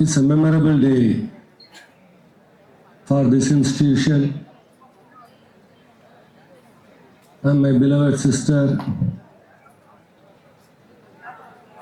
It's a memorable day for this institution and my beloved sister,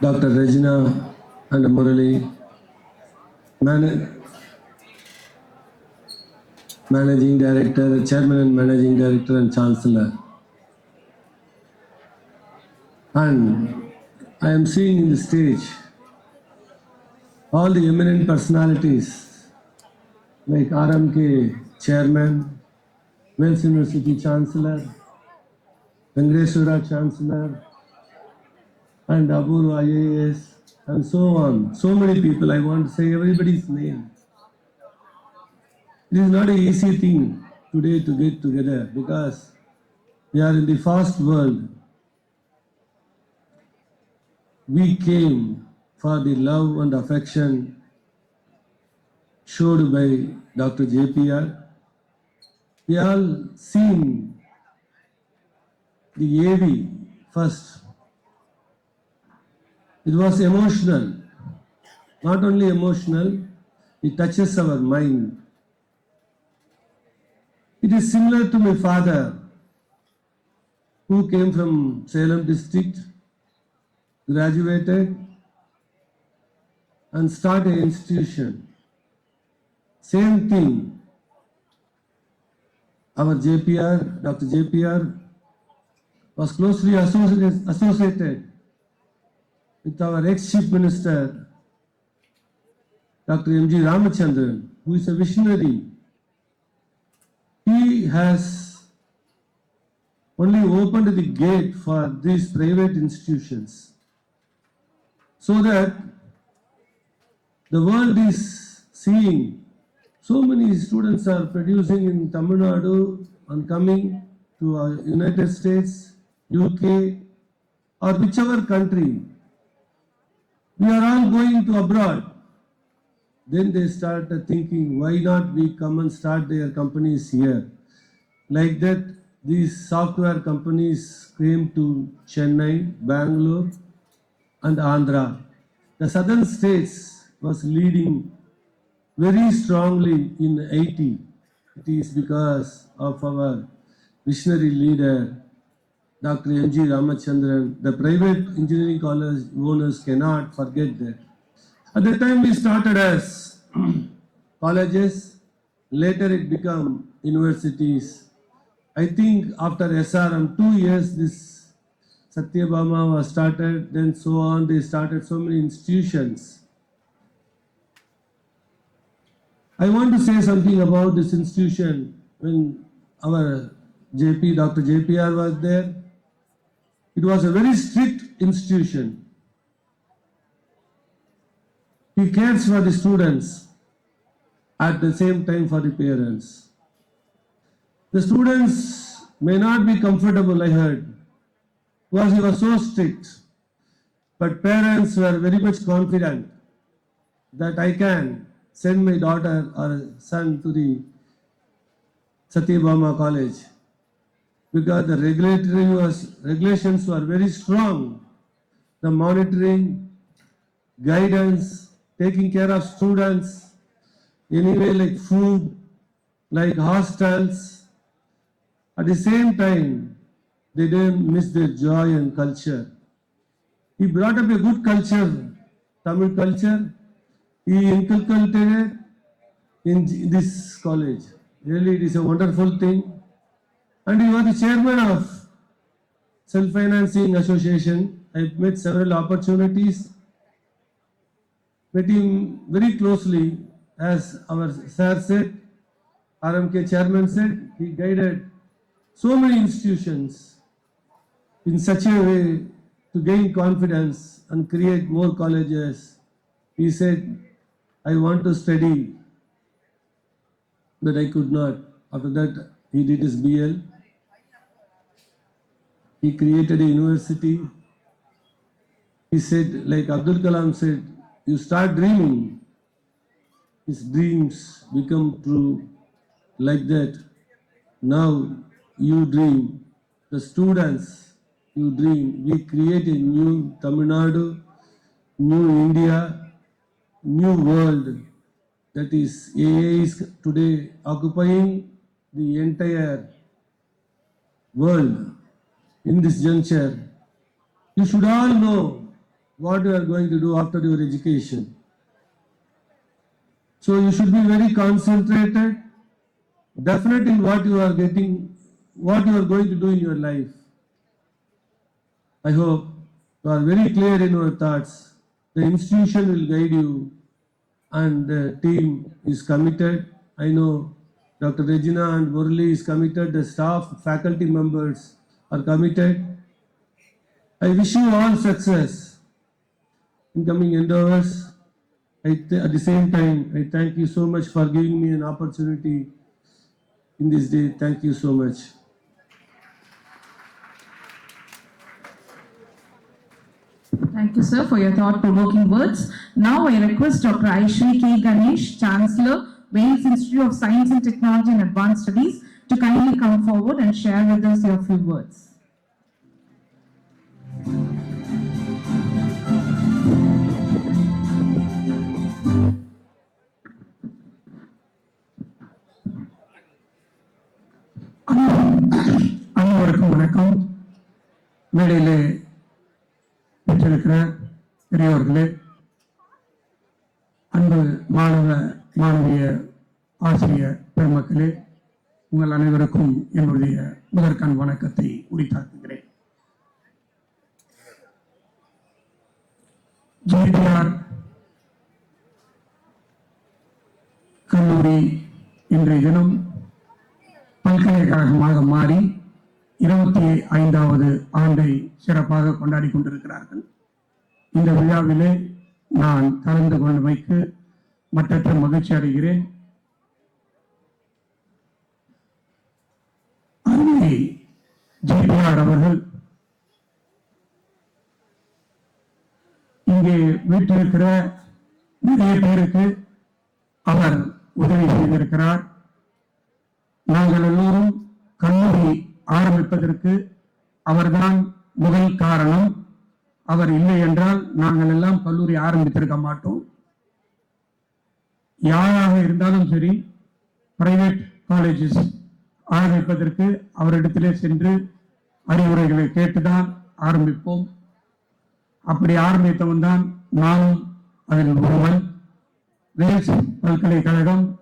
Dr. Regina and Murali, man- Managing Director, Chairman and Managing Director and Chancellor. And I am seeing in the stage all the eminent personalities like RMK Chairman, Wales University Chancellor, Venkateswara Chancellor, and Aburu IAS, and so on. So many people, I want to say everybody's name. It is not an easy thing today to get together because we are in the fast world. We came for the love and affection showed by Dr. JPR. We all seen the AV first. It was emotional. Not only emotional, it touches our mind. It is similar to my father, who came from Salem district, graduated, and start an institution. Same thing. Our JPR, Dr. JPR, was closely associated, associated with our ex-chief minister, Dr. M.G. Ramachandran, who is a visionary. He has only opened the gate for these private institutions so that the world is seeing so many students are producing in Tamil Nadu and coming to uh, United States, UK, or whichever country. We are all going to abroad. Then they start thinking, why not we come and start their companies here? Like that, these software companies came to Chennai, Bangalore, and Andhra. The southern states was leading very strongly in IT. It is because of our visionary leader, Dr. M.G. Ramachandran. The private engineering college owners cannot forget that. At the time we started as colleges, later it became universities. I think after SRM, two years this Satyabama was started, then so on, they started so many institutions. I want to say something about this institution when our JP, Dr. JPR was there. It was a very strict institution. He cares for the students at the same time for the parents. The students may not be comfortable, I heard, because he was so strict. But parents were very much confident that I can send my daughter or son to the Satyabama College because the regulatory was, regulations were very strong. The monitoring, guidance, taking care of students, anyway like food, like hostels. At the same time, they didn't miss their joy and culture. He brought up a good culture, Tamil culture. He inculcated in this college. Really, it is a wonderful thing. And he was the chairman of Self-Financing Association. I met several opportunities. Met him very closely, as our sir said, RMK chairman said, he guided so many institutions in such a way to gain confidence and create more colleges. He said, I want to study, but I could not. After that, he did his BL. He created a university. He said, like Abdul Kalam said, you start dreaming. His dreams become true. Like that, now you dream. The students, you dream. We create a new Tamil Nadu, new India, new world that is AI is today occupying the entire world in this juncture. You should all know what you are going to do after your education. So you should be very concentrated, definite in what you are getting, what you are going to do in your life. I hope you are very clear in your thoughts. The institution will guide you and the team is committed. I know Dr. Regina and Murali is committed, the staff, faculty members are committed. I wish you all success in coming endeavors. At the same time, I thank you so much for giving me an opportunity in this day. Thank you so much. Thank you, sir, for your thought-provoking words. Now I request Dr. Aishri K. Ganesh, Chancellor, Wales Institute of Science and Technology and Advanced Studies, to kindly come forward and share with us your few words. அனைவருக்கும் வணக்கம் மேடையிலே பெற்றிருக்கிற பெரியவர்களே அன்பு மாணவ மாணவிய ஆசிரிய பெருமக்களே உங்கள் அனைவருக்கும் என்னுடைய முதற்கண் வணக்கத்தை உரித்தாக்குகிறேன். ஜேபிஆர் கல்லூரி இன்றைய தினம் பல்கலைக்கழகமாக மாறி இருபத்தி ஐந்தாவது ஆண்டை சிறப்பாக கொண்டாடி கொண்டிருக்கிறார்கள். இந்த விழாவிலே நான் கலந்து கொண்டமைக்கு மற்றற்ற மகிழ்ச்சி அடைகிறேன். அருமை ஜேபிஆர் அவர்கள் இங்கே வீட்டிருக்கிற நிறைய பேருக்கு அவர் உதவி செய்திருக்கிறார். நாங்கள் எல்லோரும் கல்லூரி ஆரம்பிப்பதற்கு அவர்தான் முதல் காரணம். அவர் இல்லை என்றால் நாங்கள் எல்லாம் கல்லூரி ஆரம்பித்திருக்க மாட்டோம். யாராக இருந்தாலும் சரி பிரைவேட் காலேஜஸ் ஆரம்பிப்பதற்கு அவரிடத்திலே சென்று அறிவுரைகளை கேட்டுதான் ஆரம்பிப்போம். அப்படி ஆரம்பித்தவன் தான் நானும் அதில் ஒருவன். வேல்ஸ் பல்கலைக்கழகம்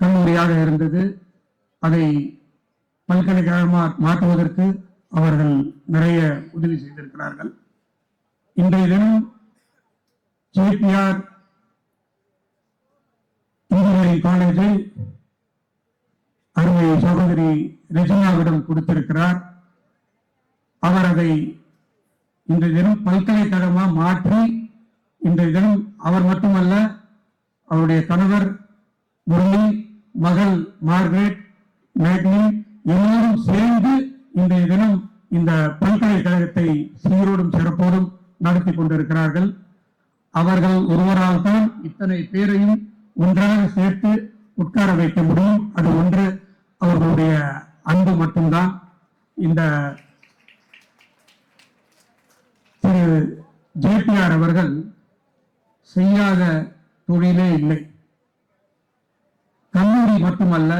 கல்லூரியாக இருந்தது. அதை பல்கலைக்கழகமாக மாற்றுவதற்கு அவர்கள் நிறைய உதவி செய்திருக்கிறார்கள். இன்றைய தினம் ஜேபிஆர் இன்ஜினியரிங் காலேஜை அருமை சகோதரி ரெஜினாவிடம் கொடுத்திருக்கிறார். அவர் அதை இன்றைய தினம் பல்கலைக்கழகமாக மாற்றி இன்றைய தினம் அவர் மட்டுமல்ல அவருடைய கணவர் முரளி மகள் மார்கரெட் மேக்னி எல்லோரும் சேர்ந்து இன்றைய தினம் இந்த பல்கலைக்கழகத்தை சீரோடும் சிறப்போடும் நடத்தி கொண்டிருக்கிறார்கள். அவர்கள் ஒருவரால் தான் இத்தனை பேரையும் ஒன்றாக சேர்த்து உட்கார வைக்க முடியும். அது ஒன்று அவர்களுடைய அன்பு மட்டும்தான். இந்த திரு ஜேபிஆர் அவர்கள் செய்யாத தொழிலே இல்லை. கல்லூரி மட்டுமல்ல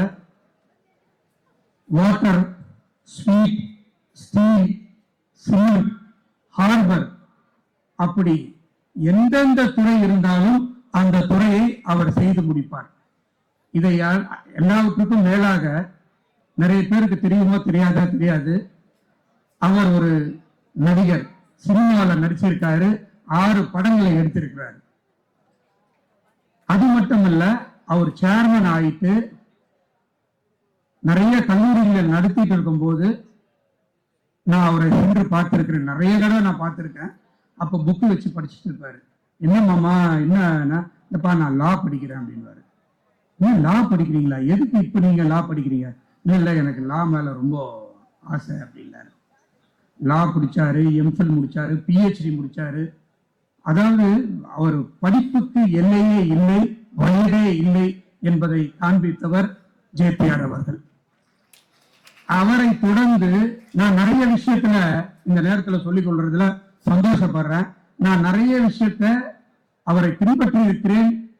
water sweet steel cement harbour அப்படி எந்தெந்த துறை இருந்தாலும் அந்த துறையை அவர் செய்து முடிப்பார். இதை எல்லாவற்றுக்கும் மேலாக நிறைய பேருக்கு தெரியுமோ தெரியாதா தெரியாது. அவர் ஒரு நடிகர் சினிமாவில் நடிச்சிருக்காரு ஆறு படங்களை எடுத்திருக்கிறார். அது மட்டுமல்ல அவர் சேர்மன் ஆயிட்டு நிறைய கல்லூரிகளை நடத்திட்டு இருக்கும்போது நான் அவரை சென்று பார்த்துருக்கிறேன். நிறைய தடவை நான் பார்த்திருக்கேன். அப்ப புக்கு வச்சு படிச்சுட்டு இருப்பாரு. என்ன மாமா என்ன இல்லப்பா நான் லா படிக்கிறேன் அப்படின்வாரு ஏன் லா படிக்கிறீங்களா? எதுக்கு இப்ப நீங்க லா படிக்கிறீங்க? இல்லை இல்ல எனக்கு லா மேல ரொம்ப ஆசை அப்படின்னாரு லா முடிச்சாரு எம்ஃபில் முடிச்சாரு பிஹெச்டி முடிச்சாரு. அதாவது அவர் படிப்புக்கு எல்லையே இல்லை வயதே இல்லை என்பதை காண்பித்தவர் ஜேபிஆர் அவர்கள். அவரை தொடர்ந்து நான் நிறைய விஷயத்துல இந்த நேரத்துல சொல்லிக் கொள்றதுல சந்தோஷப்படுறேன். நான் நிறைய விஷயத்த அவரை பின்பற்றி இருக்கிறேன்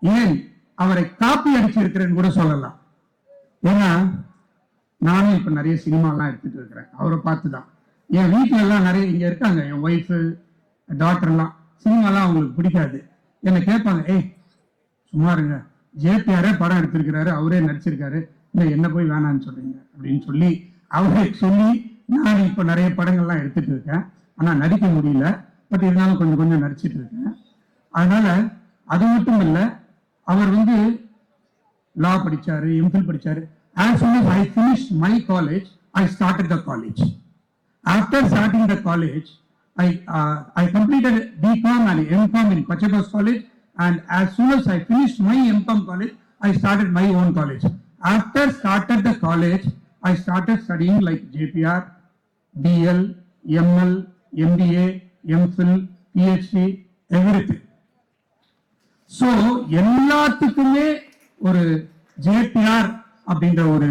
ஏன் அவரை காப்பி அடிச்சிருக்கிறேன்னு கூட சொல்லலாம். ஏன்னா நானும் இப்ப நிறைய சினிமாலாம் எடுத்துட்டு இருக்கிறேன். அவரை பார்த்துதான். என் வீட்டுல எல்லாம் நிறைய இங்க இருக்காங்க. என் ஒய்ஃபு டாக்டர்லாம் சினிமாலாம் அவங்களுக்கு பிடிக்காது. என்னை கேட்பாங்க ஏய் சும்மா இருங்க. ஜேபிஆரே படம் எடுத்திருக்கிறாரு. அவரே நடிச்சிருக்காரு. இந்த என்ன போய் வேணான்னு சொல்றீங்க அப்படின்னு சொல்லி அவரை சொல்லி நான் இப்போ நிறைய படங்கள்லாம் எடுத்துட்டு இருக்கேன் ஆனால் நடிக்க முடியல பட் இருந்தாலும் கொஞ்சம் கொஞ்சம் நடிச்சிட்டு இருக்கேன் அதனால அது மட்டும் இல்லை அவர் வந்து லா படித்தார் எம்ஃபில் படித்தார் as soon as I finish my college I started the college after starting the college I I completed BCom and MCom in Pachaiyappa's college and as soon as I finish my MCom college I started my own college After started the college, I started studying like JPR, DL, ML, MBA MPhil, PhD, everything so எல்லாத்துக்குமே ஒரு JPR அப்படின்ற ஒரு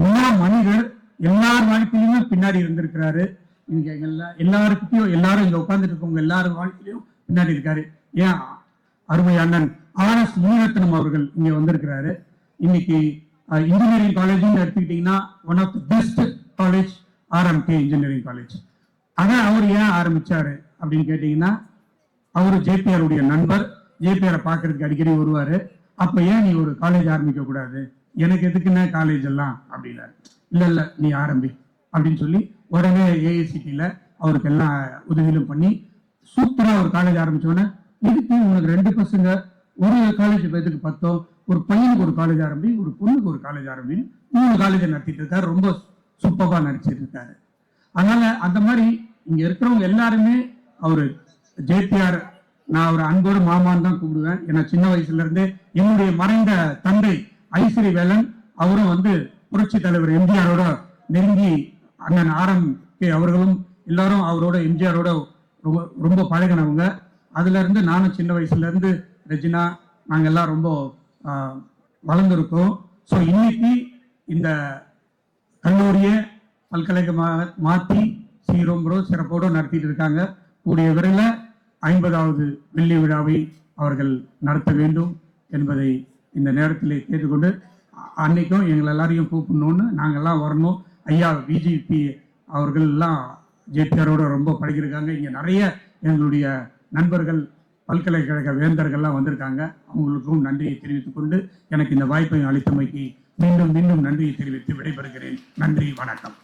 மூல மனிதர் எல்லார் வாழ்க்கையிலுமே பின்னாடி இருந்திருக்கிறாரு. இங்க எல்லா எல்லாருக்கிட்டையும் எல்லாரும் இங்க உட்கார்ந்துட்டு இருக்கவங்க எல்லாரும் வாழ்க்கையிலும் பின்னாடி இருக்காரு. ஏன்? அருமை அண்ணன் ஆர் எஸ் முனிரத்னம் அவர்கள் இங்க வந்திருக்கிறாரு. இன்னைக்கு இன்ஜினியரிங் காலேஜ்னு எடுத்துக்கிட்டீங்கன்னா one of the best college RMK engineering college ஆனா அவர் ஏன் ஆரம்பிச்சாரு அப்படின்னு கேட்டிங்கன்னா அவரு ஜேபிஆருடைய நண்பர். ஜேபிஆரை பார்க்கறதுக்கு அடிக்கடி வருவாரு. அப்ப ஏன் நீ ஒரு காலேஜ் ஆரம்பிக்க கூடாது? எனக்கு எதுக்குன்னு காலேஜ் எல்லாம்? அப்படின்னாரு. இல்ல இல்ல நீ ஆரம்பி. அப்படின்னு சொல்லி உடனே ஏஐசிடியில் அவருக்கு எல்லாம் உதவிகளும் பண்ணி சூப்பராக ஒரு காலேஜ் ஆரம்பிச்சோன்னே இதுக்கு உனக்கு ரெண்டு பசங்க ஒரு காலேஜ் பேத்துக்கு பத்தோ ஒரு பையனுக்கு ஒரு காலேஜ் ஆரம்பி ஒரு பொண்ணுக்கு ஒரு காலேஜ் ஆரம்பி மூணு காலேஜ் நடத்திட்டு இருக்காரு. ரொம்ப சூப்பராக நடிச்சிட்டு இருக்காரு. அதனால அந்த மாதிரி இங்க இருக்கிறவங்க எல்லாருமே அவரு ஜேபிஆர் நான் அவர் அன்போடு மாமான்னு தான் கூப்பிடுவேன். ஏன்னா சின்ன வயசுல இருந்து என்னுடைய மறைந்த தந்தை ஐஸ்வரி வேலன் அவரும் வந்து புரட்சி தலைவர் எம்ஜிஆரோட நெருங்கி அண்ணன் ஆரம் கே அவர்களும் எல்லாரும் அவரோட எம்ஜிஆரோட ரொம்ப ரொம்ப பழகினவங்க. அதுல இருந்து நானும் சின்ன வயசுல இருந்து ரஜினா நாங்க எல்லாம் ரொம்ப வளர்ந்துருக்கும். ஸோ இன்னைக்கு இந்த கல்லூரியை பல்கலைக்கழகமாக மாற்றி சீரோம்பரோ சிறப்போடு நடத்திட்டு இருக்காங்க. கூடிய விரைவில் ஐம்பதாவது வெள்ளி விழாவை அவர்கள் நடத்த வேண்டும் என்பதை இந்த நேரத்தில் கேட்டுக்கொண்டு அன்னைக்கும் எங்களை எல்லாரையும் கூப்பிடணும்னு நாங்கள்லாம் வரணும். ஐயா பிஜேபி அவர்கள் எல்லாம் ஜேபிஆரோட ரொம்ப பழகிருக்காங்க இங்கே நிறைய எங்களுடைய நண்பர்கள் பல்கலைக்கழக வேந்தர்கள்லாம் வந்திருக்காங்க. அவங்களுக்கும் நன்றியை தெரிவித்துக் கொண்டு எனக்கு இந்த வாய்ப்பை அளித்தமைக்கு மீண்டும் மீண்டும் நன்றியை தெரிவித்து விடைபெறுகிறேன். நன்றி வணக்கம்.